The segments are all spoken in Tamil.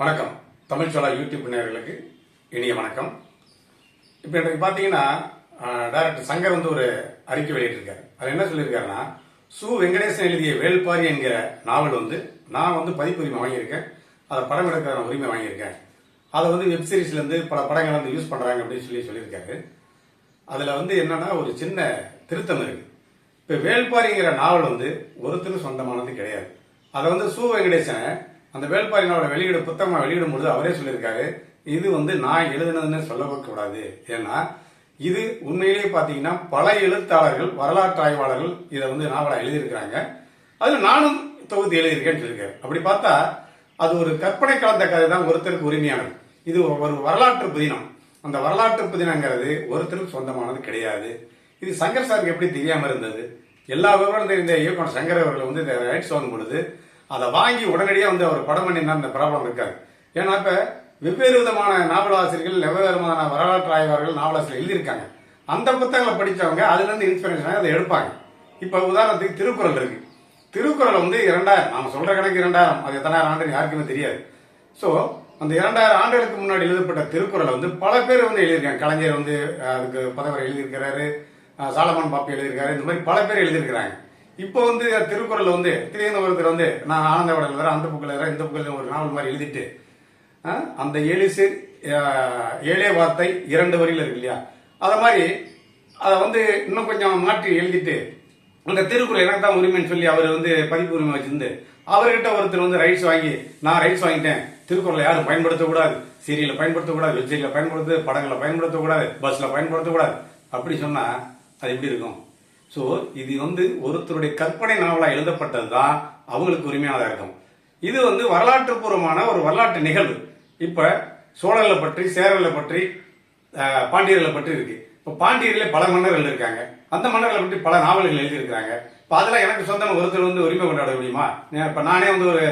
வணக்கம். தமிழ் சோழா யூடியூப் நேர்களுக்கு இனிய வணக்கம். இப்போ இன்றைக்கு பார்த்தீங்கன்னா டைரக்டர் சங்கர் வந்து ஒரு அறிக்கை வெளியிட்டிருக்காரு. அது என்ன சொல்லியிருக்காருன்னா சு வெங்கடேசன் எழுதிய வேள்பாரி என்கிற நாவல் வந்து நான் வந்து பதிப்புரிமை வாங்கியிருக்கேன். அதை படம் எடுக்கிற உரிமை வாங்கியிருக்கேன். அதை வந்து வெப்சீரிஸ்லேருந்து பல படங்களை வந்து யூஸ் பண்ணுறாங்க அப்படின்னு சொல்லி சொல்லியிருக்காரு. அதில் வந்து என்னன்னா ஒரு சின்ன திருத்தம் இருக்குது இப்போ வேள்பாரிங்கிற நாவல் வந்து ஒருத்தரும் சொந்தமானது கிடையாது. அதை வந்து சு வெங்கடேசன் அந்த வேள்பாரி நாவலை வெளியிட புத்தகமாக வெளியிடும் பொழுது அவரே சொல்லியிருக்காரு இது வந்து நான் எழுதுனதுன்னு சொல்லக்கூடாது ஏன்னா இது உண்மையிலேயே பார்த்தீங்கன்னா பல எழுத்தாளர்கள் வரலாற்று ஆய்வாளர்கள் இதை வந்து நாவலாக எழுதியிருக்கிறாங்க. அதில் நானும் தொகுத்து எழுதியிருக்கேன்னு சொல்லியிருக்காரு. அப்படி பார்த்தா அது ஒரு கற்பனை கலந்த கதை தான் ஒருத்தருக்கு உரிமையானது. இது ஒரு வரலாற்று புதினம். அந்த வரலாற்று புதினங்கிறது ஒருத்தருக்கு சொந்தமானது கிடையாது. இது சங்கர் சாருக்கு எப்படி தெரியாமல் இருந்தது? எல்லா விவரம் தெரிந்த இயக்குனர் சங்கர் அவர்கள் வந்து இந்த ரைட்ஸ் வாங்கும் பொழுது அதை வாங்கி உடனடியாக வந்து அவர் படம் பண்ணினா அந்த ப்ராப்ளம் இருக்காது. ஏன்னா இப்போ வெவ்வேறு விதமான நாவலாசிரியர்கள் வெவ்வேறு விதமான வரலாற்று ஆய்வாளர்கள் நாவலாசிரியர் எழுதியிருக்காங்க. அந்த புத்தகங்களை படித்தவங்க அதுலேருந்து இன்ஸ்பிரேஷனாக அதை எடுப்பாங்க. இப்போ உதாரணத்துக்கு திருக்குறள் இருக்கு. திருக்குறள் வந்து இரண்டாயிரம் நாம் சொல்கிற கணக்கு இரண்டாயிரம் அது எத்தனாயிரம் ஆண்டு யாருக்குமே தெரியாது. ஸோ அந்த இரண்டாயிரம் ஆண்டுகளுக்கு முன்னாடி எழுதப்பட்ட திருக்குறளை வந்து பல பேர் வந்து எழுதியிருக்காங்க. கலைஞர் வந்து அதுக்கு பதவர் எழுதியிருக்கிறாரு. சாலமன் பாப்பி எழுதியிருக்காரு. இந்த மாதிரி பல பேர் எழுதியிருக்கிறாங்க. இப்போ வந்து திருக்குறள் வந்து திடீர்னு ஒருத்தர் வந்து நான் ஆனந்த விடல் எழுதுறேன் அந்த புக்கில் வேற இந்த புக்கில் ஒரு நாவல் மாதிரி எழுதிட்டு அந்த ஏழிசு ஏழே வார்த்தை இரண்டு வரியில் இருக்கு இல்லையா? அதை மாதிரி அதை வந்து இன்னும் கொஞ்சம் மாற்றி எழுதிட்டு அந்த திருக்குறள் எனக்கு தான் உரிமைன்னு சொல்லி அவர் வந்து பதிப்பு உரிமை வச்சிருந்து அவர்கிட்ட ஒருத்தர் வந்து ரைட்ஸ் வாங்கி நான் ரைட்ஸ் வாங்கிட்டேன். திருக்குறளை யாரும் பயன்படுத்தக்கூடாது. சீரியல பயன்படுத்தக்கூடாது வெப் பயன்படுத்து படங்களை பயன்படுத்தக்கூடாது பஸ்ஸில் பயன்படுத்தக்கூடாது. அப்படி சொன்னால் அது எப்படி இருக்கும்? ஸோ இது வந்து ஒருத்தருடைய கற்பனை நாவலாக எழுதப்பட்டது தான் அவங்களுக்கு உரிமையானதாக இருக்கும். இது வந்து வரலாற்று பூர்வமான ஒரு வரலாற்று நிகழ்வு. இப்போ சோழர்களை பற்றி சேரர்களை பற்றி பாண்டியர்களை பற்றி இருக்கு. இப்போ பாண்டியர்களே பல மன்னர்கள் இருக்காங்க. அந்த மன்னர்களை பற்றி பல நாவல்கள் எழுதியிருக்கிறாங்க. இப்போ அதெல்லாம் எனக்கு சொந்தம் ஒருத்தர் வந்து உரிமை கொண்டாட முடியுமா? இப்போ நானே வந்து ஒரு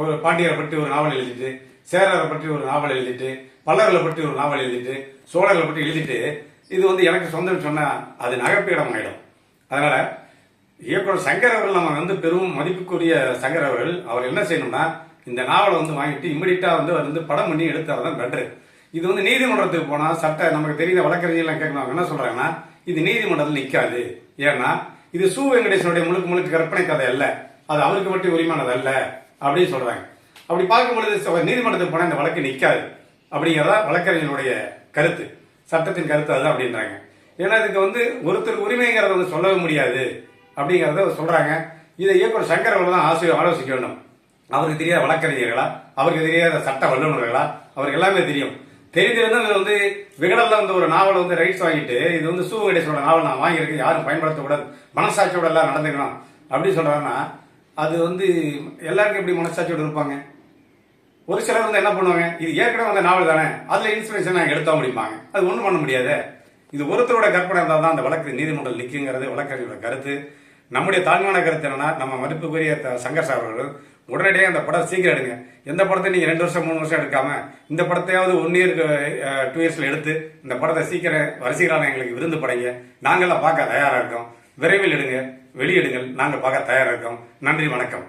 ஒரு பாண்டியரை பற்றி ஒரு நாவல் எழுதிட்டு சேரரை பற்றி ஒரு நாவல் எழுதிட்டு பல்லர்களை பற்றி ஒரு நாவல் எழுதிட்டு சோழர்களை பற்றி எழுதிட்டு இது வந்து எனக்கு சொந்தம் சொன்னா அது நகைப்பீடம் ஆயிடும். அதனால இயக்குனர் சங்கர் அவர்கள் நம்ம வந்து பெரும் மதிப்புக்குரிய சங்கர் அவர்கள் அவர் என்ன செய்யணும்னா இந்த நாவலை வந்து வாங்கிட்டு இம்மிடியா வந்து அவர் வந்து படம் பண்ணி எடுத்தால் தான் பெட்ரு இது வந்து நீதிமன்றத்துக்கு போனா சட்ட நமக்கு தெரிந்த வழக்கறிஞர்லாம் கேட்கணும். என்ன சொல்றாங்கன்னா இது நீதிமன்றத்தில் நிற்காது ஏன்னா இது சு. வெங்கடேசனுடைய முழுக்க முழுக்க கற்பனை கதை அல்ல. அது அவருக்கு மட்டும் உரிமானது அல்ல அப்படின்னு சொல்றாங்க. அப்படி பார்க்கும் பொழுது நீதிமன்றத்துக்கு போனா இந்த வழக்கு நிற்காது அப்படிங்கிறதா வழக்கறிஞருடைய கருத்து. சட்டத்தின் கருத்து அதுதான் அப்படின்றாங்க. ஏன்னா இதுக்கு வந்து ஒருத்தருக்கு உரிமைங்கிறத வந்து சொல்லவே முடியாது அப்படிங்கிறத சொல்றாங்க. இதை இயக்குனர் சங்கர் அவர்கள் தான் ஆசை ஆலோசிக்க வேண்டும். அவருக்கு தெரியாத வழக்கறிஞர்களா? அவருக்கு தெரியாத சட்ட வல்லுநர்களா? அவருக்கு எல்லாமே தெரியும். தெரிஞ்சிருந்தா இது வந்து விகடல்ல வந்து ஒரு நாவல் வந்து ரைட்ஸ் வாங்கிட்டு இது வந்து சூ வெங்கடேசனோட நாவல் நான் வாங்கியிருக்கேன் யாரும் பயன்படுத்தக்கூடாது. மனசாட்சியோட எல்லாம் நடந்துக்கணும். அப்படின்னு சொல்றாங்கன்னா அது வந்து எல்லாருக்கும் எப்படி மனசாட்சியோடு இருப்பாங்க? ஒரு சிலர் வந்து என்ன பண்ணுவாங்க இது ஏற்கனவே வந்த நாவல் தானே அதுல இன்ஸ்பிரேஷன் நாங்கள் எடுத்தா முடியுமாங்க அது ஒன்றும் பண்ண முடியாது. இது ஒருத்தரோட கற்பனை இருந்தால் தான் அந்த வழக்கு நீதிமன்றம் நிற்குங்கிறது வழக்கறிஞரோட கருத்து. நம்முடைய தாழ்மையான கருத்து என்னன்னா நம்ம மதிப்புக்குரிய த- சங்கர் சார் அவர்கள் உடனடியாக அந்த படம் சீக்கிரம் எடுங்க. எந்த படத்தை நீங்கள் ரெண்டு வருஷம் மூணு வருஷம் எடுக்காம இந்த படத்தையாவது ஒன் இயர் டூ இயர்ஸில் எடுத்து இந்த படத்தை சீக்கிரம் வரிசைகளான எங்களுக்கு விருந்து படைங்க. நாங்களாம் பார்க்க தயாராக இருக்கோம். விரைவில் எடுங்க வெளியிடுங்கள். நாங்கள் பார்க்க தயாராக இருக்கோம். நன்றி வணக்கம்.